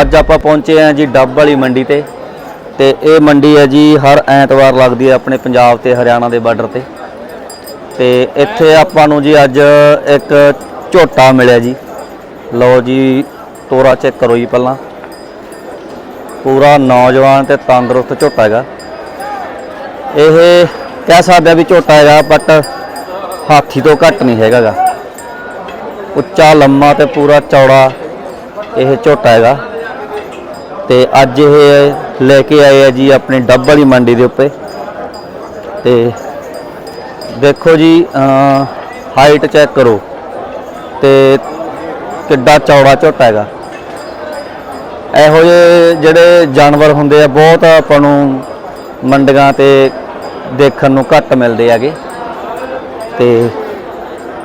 ਅੱਜ ਆਪਾਂ ਪਹੁੰਚੇ ਆ ਜੀ ਡੱਬ ਵਾਲੀ ਮੰਡੀ ਤੇ ਤੇ ਇਹ ਮੰਡੀ ਹੈ ਜੀ ਹਰ ਐਤਵਾਰ ਲੱਗਦੀ ਹੈ ਆਪਣੇ ਪੰਜਾਬ ਤੇ ਹਰਿਆਣਾ ਦੇ ਬਾਰਡਰ ਤੇ। ਤੇ ਇੱਥੇ ਆਪਾਂ ਨੂੰ ਜੀ ਅੱਜ ਇੱਕ ਝੋਟਾ ਮਿਲਿਆ ਜੀ। ਲਓ ਜੀ, ਤੋਰਾ ਚੈੱਕ ਕਰੋ ਜੀ ਪਹਿਲਾਂ। ਪੂਰਾ ਨੌਜਵਾਨ ਤੇ ਤੰਦਰੁਸਤ ਝੋਟਾ ਹੈਗਾ। ਇਹ ਕਹਿ ਸਕਦੇ ਆ ਵੀ ਝੋਟਾ ਹੈਗਾ ਬਟ ਹਾਥੀ ਤੋਂ ਘੱਟ ਨਹੀਂ ਹੈਗਾਗਾ ਉੱਚਾ, ਲੰਮਾ ਤੇ ਪੂਰਾ ਚੌੜਾ ਇਹ ਝੋਟਾ ਹੈਗਾ। ਤੇ ਅੱਜ ਇਹ ਲੈ ਕੇ ਆਏ ਆ ਜੀ ਆਪਣੀ ਡੱਬ ਵਾਲੀ ਮੰਡੀ ਦੇ ਉੱਤੇ ਤੇ ਦੇਖੋ ਜੀ ਹਾਈਟ ਚੈੱਕ ਕਰੋ। ਤੇ ਕਿੱਡਾ ਚੌੜਾ ਝੋਟਾ ਹੈਗਾ। ਇਹੋ ਜਿਹੇ ਜਿਹੜੇ ਜਾਨਵਰ ਹੁੰਦੇ ਆ, ਬਹੁਤ ਆਪਾਂ ਨੂੰ ਮੰਡੀਆਂ ਤੇ ਦੇਖਣ ਨੂੰ ਘੱਟ ਮਿਲਦੇ ਹੈਗੇ। ਤੇ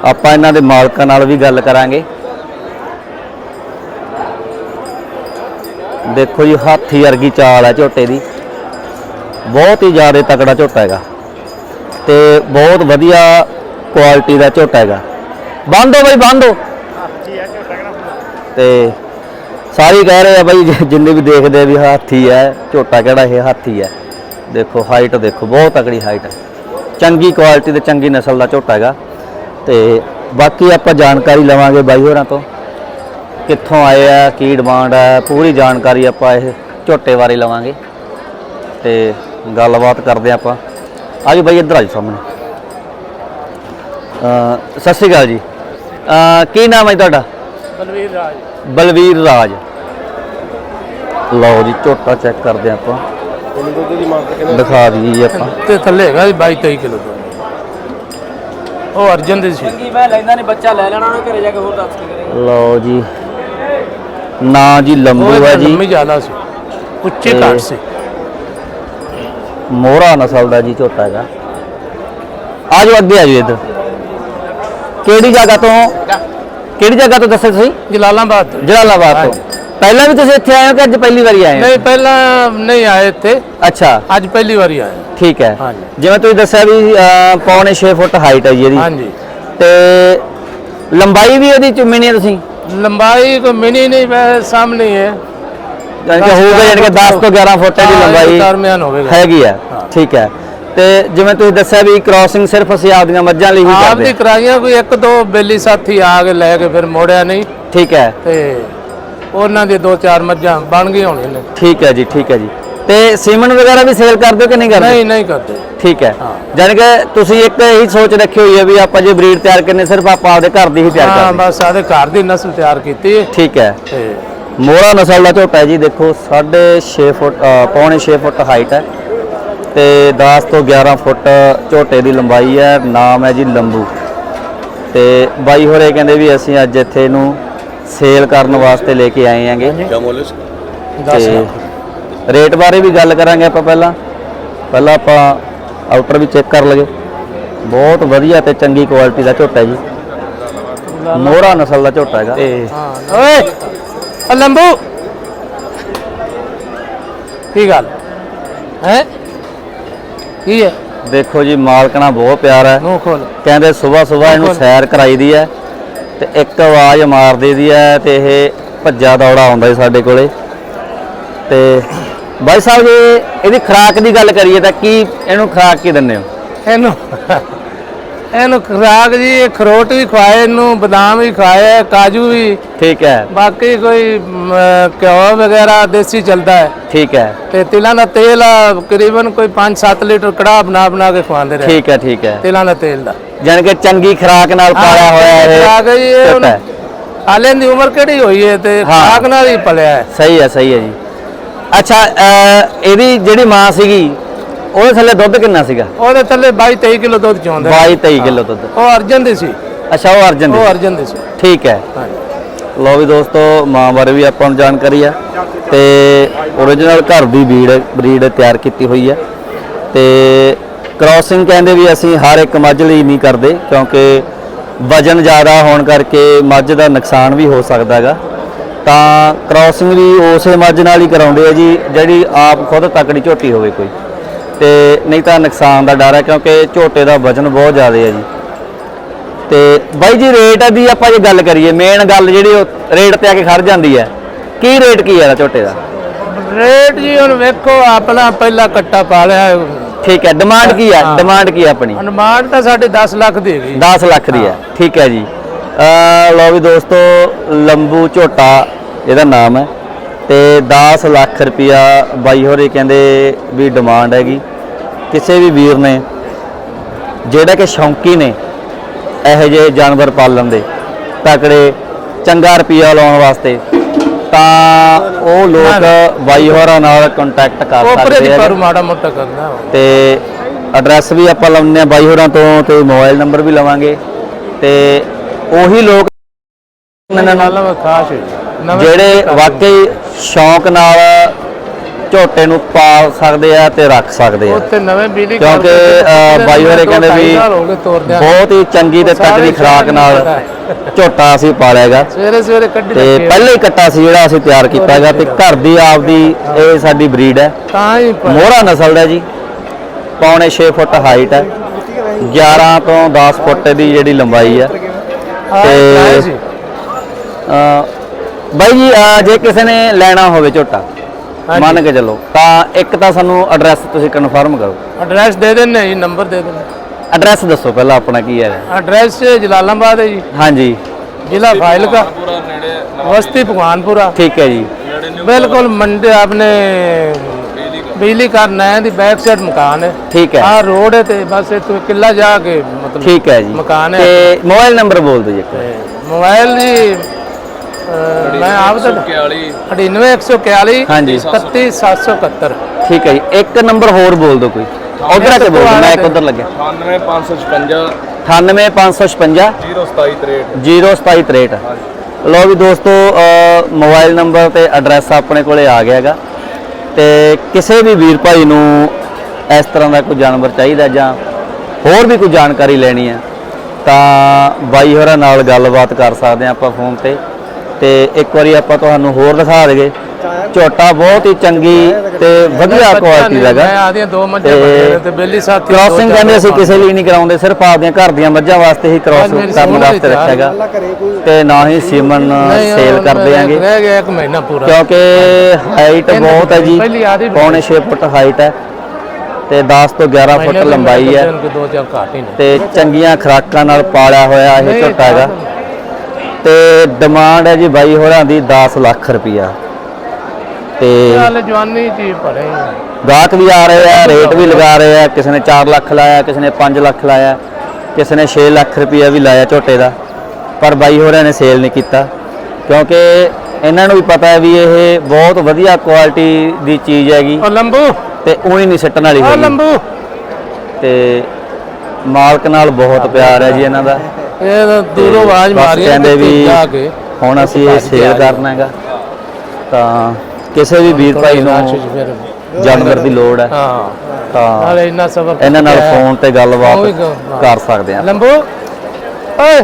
ਆਪਾਂ ਇਹਨਾਂ ਦੇ ਮਾਲਕਾਂ ਨਾਲ ਵੀ ਗੱਲ ਕਰਾਂਗੇ। ਦੇਖੋ ਜੀ, ਹਾਥੀ ਵਰਗੀ ਚਾਲ ਹੈ ਝੋਟੇ ਦੀ। ਬਹੁਤ ਹੀ ਜ਼ਿਆਦਾ ਤਕੜਾ ਝੋਟਾ ਹੈਗਾ ਤੇ ਬਹੁਤ ਵਧੀਆ ਕੁਆਲਿਟੀ ਦਾ ਝੋਟਾ ਹੈਗਾ। ਬੰਦ ਹੋ ਬਈ, ਬੰਦ ਤੇ ਸਾਰੇ ਕਹਿ ਰਹੇ ਆ ਬਈ, ਜਿ- ਜਿੰਨੇ ਵੀ ਦੇਖਦੇ ਵੀ ਹਾਥੀ ਹੈ ਝੋਟਾ ਕਿਹੜਾ ਇਹ ਹਾਥੀ ਹੈ ਦੇਖੋ ਹਾਈਟ ਦੇਖੋ, ਬਹੁਤ ਤਕੜੀ ਹਾਈਟ ਹੈ ਚੰਗੀ ਕੁਆਲਿਟੀ ਤੇ ਚੰਗੀ ਨਸਲ ਦਾ ਝੋਟਾ ਹੈਗਾ। ਤੇ ਬਾਕੀ ਆਪਾਂ ਜਾਣਕਾਰੀ ਲਵਾਂਗੇ ਬਾਈ ਹੋਰਾਂ ਤੋਂ। ਕਿੱਥੋਂ ਆਏ ਆ ਕੀ ਡਿਮਾਂਡ ਹੈ ਪੂਰੀ ਜਾਣਕਾਰੀ ਆਪਾਂ ਇਹ ਝੋਟੇ ਬਾਰੇ ਲਵਾਂਗੇ। ਤੇ ਗੱਲਬਾਤ ਕਰਦੇ ਆਪਾਂ। ਆਜੋ ਬਾਈ ਇੱਧਰ ਆਜੋ ਸਾਹਮਣੇ। ਅ ਸਤਿ ਸ਼੍ਰੀ ਅਕਾਲ ਜੀ। ਅ ਕੀ ਨਾਮ ਹੈ ਜੀ ਤੁਹਾਡਾ? ਬਲਵੀਰ ਰਾਜ। ਬਲਵੀਰ ਰਾਜ। ਲਓ ਜੀ ਝੋਟਾ ਚੈੱਕ ਕਰਦੇ ਆਪਾਂ। ਇਹਨੂੰ ਦੁੱਧ ਦੀ ਮੰਗ ਕੇ ਦਿਖਾ ਦਈਏ ਜੀ ਆਪਾਂ। ਤੇ ਥੱਲੇ ਹੈਗਾ ਜੀ 22 23 ਕਿਲੋ ਉਹ ਅਰਜਨ ਦੀ ਸੀ। ਚੰਗੀ ਮੈਂ ਲੈਂਦਾ ਨਹੀਂ ਬੱਚਾ ਲੈ ਲੈਣਾ ਉਹਨੇ ਘਰੇ ਜਾ ਕੇ ਹੋਰ ਦੱਸ ਕੇ ਕਰੇ ਲਓ ਜੀ। ਨਾਂ ਜੀ ਉਹ ਲੰਬੂ ਹੈ ਇਹਦਾ ਜੀ। ਲੰਮੀ ਜ਼ਿਆਦਾ ਸੀ। ਉੱਚੇ ਤੇ- ਘੱਟ ਸੀ। ਮੋਹਰਾ ਨਸਲ ਦਾ ਜੀ ਝੋਟਾ ਹੈਗਾ। ਆਜੋ ਅੱਗੇ ਆਜੋ ਇੱਧਰ। ਕਿਹੜੀ ਜਗ੍ਹਾ ਤੋਂ ਕਿਹੜੀ ਜਗ੍ਹਾ ਤੋਂ ਦੱਸਿਆ ਤੁਸੀਂ? ਜਲਾਲਾਬਾਦ ਤੋਂ। ਜਲਾਲਾਬਾਦ ਤੋਂ। ਪਹਿਲਾਂ ਵੀ ਤੁਸੀਂ ਇੱਥੇ ਆਏ ਹੋ ਕਿ ਅੱਜ ਪਹਿਲੀ ਵਾਰੀ ਆਏ ਹੋ? ਨਹੀਂ ਪਹਿਲਾਂ ਨਹੀਂ ਆਏ ਇੱਥੇ। ਅੱਛਾ। ਅੱਜ ਪਹਿਲੀ ਵਾਰੀ ਆਏ ਠੀਕ ਹੈ। ਹਾਂਜੀ। ਜਿਵੇਂ ਤੁਸੀਂ ਦੱਸਿਆ ਵੀ ਅਹ, ਪੌਣੇ 6 ਫੁੱਟ ਹਾਈਟ ਹੈ ਜੀ ਇਹਦੀ। ਹਾਂਜੀ। ਤੇ ਲੰਬਾਈ ਵੀ ਇਹਦੀ ਚੁੰਮੀ ਨਹੀਂ ਹੈ ਤੁਸੀਂ? ਲੰਬਾਈ ਕੋ ਮਿਨੀ ਨਹੀਂ ਵੈਸੇ ਸਾਹਮਣੇ ਹੀ ਹੈ। ਯਾਨੀ ਕਿ ਹੋਊਗਾ ਯਾਨੀ ਕਿ 10 ਤੋਂ 11 ਫੁੱਟ ਦੀ ਲੰਬਾਈ ਦਰਮਿਆਨ ਹੋਵੇਗਾ। ਹੈਗੀ ਹੈ ਹਾਂ। ਠੀਕ ਹੈ। ਤੇ ਜਿਵੇਂ ਤੁਸੀਂ ਦੱਸਿਆ ਵੀ ਕ੍ਰਾਸਿੰਗ ਸਿਰਫ ਅਸੀਂ ਆਪਦੀਆਂ ਮੱਝਾਂ ਲਈ ਹੀ ਆਪ ਕਰਦੇ ਦੀ। ਕਰਾਈਆਂ ਕੋਈ ਇੱਕ ਦੋ ਬੇਲੀ ਸਾਥੀ ਆ ਕੇ ਲੈ ਕੇ ਫਿਰ ਮੋੜਿਆ ਨਹੀਂ। ਠੀਕ ਹੈ। ਤੇ ਉਹਨਾਂ ਦੀ ਦੋ ਚਾਰ ਮੱਝਾਂ ਬਣ ਗਈਆਂ ਹੋਣੀਆਂ ਨੇ। ਠੀਕ ਹੈ ਜੀ ਠੀਕ ਹੈ ਜੀ। ਤੇ ਸੀਮਨ ਵਗੈਰਾ ਵੀ ਸੇਲ ਕਰਦੇ ਹੋ ਕਿ ਨਹੀਂ ਕਰਦੇ? ਨਹੀਂ ਨਹੀਂ ਕਰਦੇ। ਠੀਕ ਹੈ। ਯਾਨੀ ਕਿ ਤੁਸੀਂ ਇੱਕ ਇਹੀ ਸੋਚ ਰੱਖੀ ਹੋਈ ਹੈ ਵੀ ਆਪਾਂ ਜੇ ਬਰੀਡ ਤਿਆਰ ਕਰਨੇ ਸਿਰਫ ਆਪਾਂ ਆਪਦੇ ਘਰ ਦੀ ਹੀ ਤਿਆਰ ਹਾਂ ਕਰਦੇ। ਬਸ ਆਦੇ ਘਰ ਦੀ ਨਸਲ ਤਿਆਰ ਕੀਤੀ ਹੈ। ਠੀਕ ਹੈ। ਤੇ ਮੋਹਰਾ ਨਸਲ ਦਾ ਝੋਟਾ ਹੈ ਜੀ ਦੇਖੋ 6.5 ਫੁੱਟ ਪੌਣੇ 6 ਫੁੱਟ ਹਾਈਟ ਹੈ। ਤੇ 10 ਤੋਂ 11 ਫੁੱਟ ਝੋਟੇ ਦੀ ਲੰਬਾਈ ਹੈ ਨਾਮ ਹੈ ਜੀ ਲੰਬੂ। ਤੇ ਬਾਈ ਹੋਰੇ ਕਹਿੰਦੇ ਵੀ ਅਸੀਂ ਅੱਜ ਇੱਥੇ ਇਹਨੂੰ ਸੇਲ ਕਰਨ ਵਾਸਤੇ ਲੈ ਕੇ ਆਏ ਆਂਗੇ ਤੇ ਰੇਟ ਬਾਰੇ ਵੀ ਗੱਲ ਕਰਾਂਗੇ ਆਪਾਂ ਪਹਿਲਾਂ। ਪਹਿਲਾਂ ਆਪਾਂ ਆਊਟਰ ਵੀ ਚੈੱਕ ਕਰ ਲਗੇ ਬਹੁਤ ਵਧੀਆ ਤੇ ਚੰਗੀ ਕੁਆਲਿਟੀ ਦਾ ਝੋਟਾ ਹੈ ਜੀ। ਮੋਹਰਾ ਨਸਲ ਦਾ ਝੋਟਾ ਹੈਗਾ। ਤੇ ਹਾਂ। ਓਏ ਆ ਲੰਬੂ। ਕੀ ਗੱਲ? ਹੈ? ਕੀ ਹੈ? ਦੇਖੋ ਜੀ ਮਾਲਕਣਾ ਬਹੁਤ ਪਿਆਰ ਹੈ। ਮੂੰਹ ਖੋਲ। ਕਹਿੰਦੇ ਸਵੇਰ ਸਵੇਰ ਇਹਨੂੰ। ਸੈਰ ਕਰਾਈ ਦੀ ਹੈ ਤੇ ਇੱਕ ਆਵਾਜ਼ ਮਾਰ ਦੀ ਹੈ ਤੇ ਇਹ ਭੱਜਾ ਦੌੜਾ ਆਉਂਦਾ ਜੀ ਸਾਡੇ ਕੋਲੇ। ਤੇ ਬਾਈ ਸਾਹਿਬ ਜੀ ਇਹਦੀ ਖੁਰਾਕ ਦੀ ਗੱਲ ਕਰੀਏ ਤਾਂ ਕੀ ਇਹਨੂੰ ਖੁਰਾਕ ਕੀ ਦਿੰਦੇ ਹੋ? ਇਹਨੂੰ ਇਹਨੂੰ ਖਰਾਕ ਜੀ ਇਹ ਖਰੋਟ ਵੀ ਖਵਾਏ ਇਹਨੂੰ ਬਦਾਮ ਵੀ ਖਵਾਏ ਕਾਜੂ ਵੀ। ਠੀਕ ਹੈ। ਬਾਕੀ ਕੋਈ ਮ, ਘਿਓ ਵਗੈਰਾ ਦੇਸੀ ਚੱਲਦਾ ਹੈ। ਠੀਕ ਹੈ। ਤੇ ਤਿਲਾਂ ਦਾ ਤੇਲ ਆ, ਕਰੀਬਨ ਕੋਈ 5-7 ਲੀਟਰ ਕੜਾਹ ਬਣਾ ਬਣਾ ਕੇ ਖਵਾਉਂਦੇ ਰਹੇ। ਠੀਕ ਹੈ ਠੀਕ ਹੈ। ਤਿਲਾਂ ਦਾ ਤੇਲ ਦਾ। ਯਾਨੀ ਕਿ ਚੰਗੀ ਖੁਰਾਕ ਨਾਲ ਪਾਲਿਆ ਹੋਇਆ ਇਹ ਖੁਰਾਕ ਜੀ, ਇਹ ਹੈ। ਹਾਲੇ ਦੀ ਉਮਰ ਕਿਹੜੀ ਹੋਈ ਹੈ ਤੇ ਹਾਂ। ਖਰਾਕ ਨਾਲ ਹੀ ਪਲਿਆ ਹੈ। ਸਹੀ ਹੈ ਸਹੀ ਹੈ ਜੀ। ਅੱਛਾ ਅਹ, ਇਹਦੀ ਜਿਹੜੀ ਮਾਂ ਸੀਗੀ ਉਹਦੇ ਥੱਲੇ ਦੁੱਧ ਕਿੰਨਾ ਸੀਗਾ? ਉਹਦੇ ਥੱਲੇ 22-23 ਕਿਲੋ ਦੁੱਧ ਚੋਂਦਾ 22 23 ਕਿਲੋ ਦੁੱਧ। ਉਹ ਅਰਜਨ ਦੀ ਸੀ। ਅੱਛਾ ਉਹ ਅਰਜਨ ਉਹ ਦੀ ਅਰਜਨ ਦੀ ਸੀ। ਠੀਕ ਹੈ। ਹਾਂਜੀ ਲੋ ਵੀ ਦੋਸਤੋ ਮਾਂ ਬਾਰੇ ਵੀ ਆਪਾਂ ਨੂੰ ਜਾਣਕਾਰੀ ਆ। ਤੇ origignal ਘਰ ਦੀ ਬਰੀਡ ਬਰੀਡ ਤਿਆਰ ਕੀਤੀ ਹੋਈ ਹੈ ਤੇ ਕ੍ਰਾਸਿੰਗ ਕਹਿੰਦੇ ਵੀ ਅਸੀਂ ਹਰ ਇੱਕ ਮੱਝ ਲਈ ਨਹੀਂ ਕਰਦੇ ਕਿਉਂਕਿ ਵਜਨ ਜ਼ਿਆਦਾ ਹੋਣ ਕਰਕੇ ਮੱਝ ਦਾ ਨੁਕਸਾਨ ਵੀ ਹੋ ਸਕਦਾ ਹੈਗਾ। ਤਾਂ ਕ੍ਰਾਸਿੰਗ ਵੀ ਉਸੇ ਮੱਝ ਨਾਲ ਹੀ ਕਰਾਉਂਦੇ ਆ ਜੀ ਜਿਹੜੀ ਆਪ ਖੁਦ ਤਕੜੀ ਝੋਟੀ ਹੋਵੇ ਕੋਈ। ਤੇ ਨਹੀਂ ਤਾਂ ਨੁਕਸਾਨ ਦਾ ਡਰ ਹੈ ਕਿਉਂਕਿ ਝੋਟੇ ਦਾ ਵਜਨ ਬਹੁਤ ਜ਼ਿਆਦਾ ਹੈ ਜੀ। ਤੇ ਬਾਈ ਜੀ ਰੇਟ ਦੀ ਆਪਾਂ ਜੇ ਗੱਲ ਕਰੀਏ ਮੇਨ ਗੱਲ ਜਿਹੜੀ ਉਹ ਰੇਟ ਤੇ ਆ ਕੇ ਖੜ ਜਾਂਦੀ ਹੈ ਕੀ ਰੇਟ ਕੀ ਹੈ ਝੋਟੇ ਦਾ? ਰੇਟ ਜੀ ਹੁਣ ਵੇਖੋ ਆਪਣਾ ਪਹਿਲਾ ਕੱਟਾ ਪਾ ਲਿਆ। ਠੀਕ ਹੈ ਡਿਮਾਂਡ ਕੀ ਹੈ। ਡਿਮਾਂਡ ਕੀ ਹੈ ਆਪਣੀ? ਅਨੁਮਾਨ ਤਾਂ ਸਾਡੇ 10 ਲੱਖ ਦੀ ਹੈਗੀ। 10 ਲੱਖ ਦੀ ਹੈ। ਠੀਕ ਹੈ ਜੀ। ਲਓ ਵੀ ਦੋਸਤੋ ਲੰਬੂ ਝੋਟਾ ਇਹਦਾ ਨਾਮ ਹੈ। ਤੇ 10 ਲੱਖ ਰੁਪਿਆ ਬਾਈ ਹੋਰੇ ਕਹਿੰਦੇ ਵੀ ਡਿਮਾਂਡ ਹੈਗੀ। ਕਿਸੇ ਵੀ ਵੀਰ ਨੇ ਜਿਹੜਾ ਕਿ ਸ਼ੌਂਕੀ ਨੇ ਇਹੋ ਜਿਹੇ ਜਾਨਵਰ ਪਾਲਣ ਦੇ ਤਕੜੇ ਚੰਗਾ ਰੁਪਿਆ ਲਾਉਣ ਵਾਸਤੇ ਤਾਂ ਉਹ ਲੋਕ ਬਾਈ ਹੋਰਾਂ ਨਾਲ ਕੰਟੈਕਟ ਕਰ ਸਕਦੇ ਆ ਮਾੜਾ ਮੋਟਾ ਕਰਨਾ ਤੇ ਐਡਰੈਸ ਵੀ ਆਪਾਂ ਲਾਉਂਦੇ ਆ ਬਾਈ ਹੋਰਾਂ ਤੋਂ ਤੇ ਮੋਬਾਈਲ ਨੰਬਰ ਵੀ ਲਵਾਂਗੇ। ਤੇ ਉਹੀ ਲੋਕ ਇਹਨਾਂ ਨਾਲ ਖਾਸ ਜਿਹੜੇ ਵਾਕਈ ਸ਼ੌਂਕ ਨਾਲ ਝੋਟੇ ਨੂੰ ਪਾਲ ਸਕਦੇ ਆ ਤੇ ਰੱਖ ਸਕਦੇ ਆ। ਉੱਥੇ ਨਵੇਂ ਬਿਜਲੀ ਕਿਉਂਕਿ ਬਾਈ ਹੋਰੇ ਕਹਿੰਦੇ ਵੀ। ਬਹੁਤ ਹੀ ਚੰਗੀ ਤੇ ਤਕੜੀ ਖੁਰਾਕ ਨਾਲ ਝੋਟਾ ਅਸੀਂ ਪਾਲਿਆਗਾ ਸਵੇਰੇ ਸਵੇਰੇ ਕੱਢੀ ਤੇ। ਪਹਿਲੇ ਹੀ ਕੱਟਾ ਸੀ ਜਿਹੜਾ ਅਸੀਂ ਤਿਆਰ ਕੀਤਾ ਹੈਗਾ ਤੇ ਘਰ ਦੀ ਆਪਦੀ ਇਹ ਸਾਡੀ ਬਰੀਡ ਹੈ। ਤਾਂ ਹੀ ਪ- ਮੋਹਰਾ ਨਸਲ ਦਾ ਜੀ। ਪੌਣੇ 6 ਫੁੱਟ ਹਾਈਟ ਹੈ। 11 ਤੋਂ 10 ਫੁੱਟ ਦੀ ਜਿਹੜੀ ਲੰਬਾਈ ਹਾਂ, ਤੇ- ਬਾਈ ਜੀ ਜੇ ਕਿਸੇ ਨੇ ਲੈਣਾ ਹੋਵੇ ਝੋਟਾ। ਮੰਨ ਕੇ ਚੱਲੋ ਤਾਂ ਇੱਕ ਤਾਂ ਸਾਨੂੰ ਐਡਰੈਸ ਤੁਸੀਂ ਕਨਫਰਮ ਕਰੋ। ਐਡਰੈਸ ਦੇ ਦਿੰਨੇ ਜੀ ਨੰਬਰ ਦੇ ਦਿੰਨੇ ਐਡਰੈਸ ਦੱਸੋ ਪਹਿਲਾਂ ਆਪਣਾ ਕੀ ਹੈ ਐਡਰੈਸ ਜਲਾਲਾਬਾਦ ਹੈ ਜੀ। ਹਾਂਜੀ। ਜ਼ਿਲ੍ਹਾ ਫਾਜ਼ਿਲਕਾ ਬਸਤੀ ਭਗਵਾਨਪੁਰਾ। ਠੀਕ ਹੈ ਜੀ। ਬਿਲਕੁਲ ਮੰਡੇ ਆਪਣੇ ਬਿਜਲੀ ਘਰ ਨਹਿਰ ਦੀ ਬੈਕ ਸਾਈਡ ਮਕਾਨ ਹੈ। ਠੀਕ ਹੈ। ਆਹ ਰੋਡ ਹੈ ਤੇ ਬਸ ਇੱਥੋਂ ਕਿੱਲਾ ਜਾ ਕੇ ਮਤਲਬ ਠੀਕ ਹੈ ਜੀ। ਮਕਾਨ ਹੈ। ਤੇ ਮੋਬਾਈਲ ਨੰਬਰ ਬੋਲ ਦਿਓ ਜੀ ਇੱਕ ਤੇ ਮੋਬਾਈਲ ਜੀ ਅਹ, ਮੈਂ ਆਪ ਤਾਂ 99 141 ਹਾਂਜੀ। 31771 ਠੀਕ ਹੈ ਜੀ। ਇੱਕ ਨੰਬਰ ਹੋਰ ਬੋਲ ਦਿਓ ਕੋਈ। ਉਧਰ ਆ ਕੇ ਬੋਲ ਦਿਓ ਮੈਂ ਇੱਕ ਉਧਰ ਲੱਗਿਆ। 98556 98556 02763 02763 ਲਓ ਵੀ ਦੋਸਤੋ ਅ, ਮੋਬਾਈਲ ਨੰਬਰ ਤੇ ਐਡਰੈਸ ਆਪਣੇ ਕੋਲੇ ਆ ਗਿਆ ਹੈਗਾ। ਤੇ ਕਿਸੇ ਵੀ ਵੀਰ ਭਾਈ ਨੂੰ ਇਸ ਤਰ੍ਹਾਂ ਦਾ ਕੋਈ ਜਾਨਵਰ ਚਾਹੀਦਾ ਜਾਂ ਹੋਰ ਵੀ ਕੋਈ ਜਾਣਕਾਰੀ ਲੈਣੀ ਹੈ, ਤਾਂ ਬਾਈ ਹੋਰਾਂ ਨਾਲ ਗੱਲਬਾਤ ਕਰ ਸਕਦੇ ਹਾਂ ਆਪਾਂ ਫੋਨ ਤੇ। ਤੇ ਇੱਕ ਵਾਰੀ ਆਪਾਂ ਤੁਹਾਨੂੰ ਹੋਰ ਦਿਖਾ ਦਈਏ। ਝੋਟਾ ਬਹੁਤ ਹੀ ਚੰਗੀ ਤੇ ਵਧੀਆ ਕੁਆਲਿਟੀ ਦਾ ਮੈਂ ਹੈਗਾ ਆਦੀਆਂ ਦੋ ਮੱਝਾਂ ਤੇ ਬੰਦੇ ਨੇ ਤੇ ਬੇਲੀ ਸਾਥੀ ਕ੍ਰਾਸਿੰਗ ਕਹਿੰਦੇ ਅਸੀਂ। ਕਿਸੇ ਲਈ ਨਹੀਂ ਕਰਾਉਂਦੇ ਸਿਰਫ ਆਪਦੀਆਂ ਘਰ ਦੀਆਂ ਮੱਝਾਂ ਵਾਸਤੇ ਹੀ ਕ੍ਰਾਸ ਅੱਜ ਮੇਰੀ ਕਰਨ ਸੋਹਣੀ ਵਾਸਤੇ ਤਿਆਰ ਰੱਖਿਆ ਹੈਗਾ। ਤੇ ਨਾ ਹੀ ਸੀਮਨ ਨਹੀਂ, ਸੇਲ ਉਹ ਕਰਦੇ ਮੇਰੇ ਆਂਗੇ ਰਹਿ ਗਿਆ ਇੱਕ ਮਹੀਨਾ ਪੂਰਾ। ਕਿਉਂਕਿ ਹਾਈਟ ਬਹੁਤ ਹੈ ਜੀ। ਪੌਣੇ 6 ਫੁੱਟ ਹਾਈਟ ਹੈ ਤੇ 10 ਤੋਂ 11 ਫੁੱਟ ਲੰਬਾਈ ਹੈ। ਤੇ ਚੰਗੀਆਂ ਖੁਰਾਕਾਂ ਨਾਲ ਪਾਲਿਆ ਹੋਇਆ ਇਹ ਝੋਟਾ ਹੈਗਾ। ਤੇ ਡਿਮਾਂਡ ਹੈ ਜੀ ਬਾਈ ਹੋਰਾਂ ਦੀ 10 ਲੱਖ ਰੁਪਈਆ। ਤੇ ਹਾਲੇ ਜਵਾਨੀ ਚ ਹੀ ਭਰੇ ਆ। ਗਾਹਕ ਵੀ ਆ ਰਹੇ ਆ ਰੇਟ ਵੀ ਲਗਾ ਰਹੇ ਆ ਕਿਸੇ ਨੇ 4 ਲੱਖ ਲਾਇਆ ਕਿਸੇ ਨੇ 5 ਲੱਖ ਲਾਇਆ ਕਿਸੇ ਨੇ 6 ਲੱਖ ਰੁਪਈਆ ਵੀ ਲਾਇਆ ਝੋਟੇ ਦਾ ਪਰ ਬਾਈ ਹੋਰਾਂ ਨੇ ਸੇਲ ਨਹੀਂ ਕੀਤਾ। ਕਿਉਂਕਿ ਇਹਨਾਂ ਨੂੰ ਵੀ ਪਤਾ ਹੈ ਵੀ ਇਹ ਬਹੁਤ ਵਧੀਆ ਕੁਆਲਿਟੀ ਦੀ ਚੀਜ਼ ਹੈਗੀ ਉਹ ਲੰਬੂ। ਤੇ ਉਹੀ ਨਹੀਂ ਸਿੱਟਣ ਵਾਲੀ ਉਹ ਹੈਗੀ। ਲੰਬੂ। ਤੇ ਮਾਲਕ ਨਾਲ ਬਹੁਤ ਪਿਆਰ ਹੈ ਜੀ ਇਹਨਾਂ ਦਾ। ਇਹ ਤਾਂ ਦੂਰੋਂ ਆਵਾਜ਼ ਬਸ ਮਾਰੀ ਕਹਿੰਦੇ ਵੀ ਜਾ ਕੇ। ਹੁਣ ਅਸੀਂ ਇਹ ਸੇਲ ਕਰਨਾ ਹੈਗਾ। ਤਾਂ ਕਿਸੇ ਵੀ ਵੀਰ ਭਾਈ ਨੂੰ ਜਾਨਵਰ ਦੀ ਲੋੜ ਹੈ। ਹਾਂ। ਤਾਂ ਨਾਲੇ ਇੰਨਾ ਸਬਰ ਇਹਨਾਂ ਨਾਲ। ਫੋਨ ਤੇ ਗੱਲਬਾਤ। ਕਰ ਸਕਦੇ ਆ ਲੰਬੂ ਓਏ।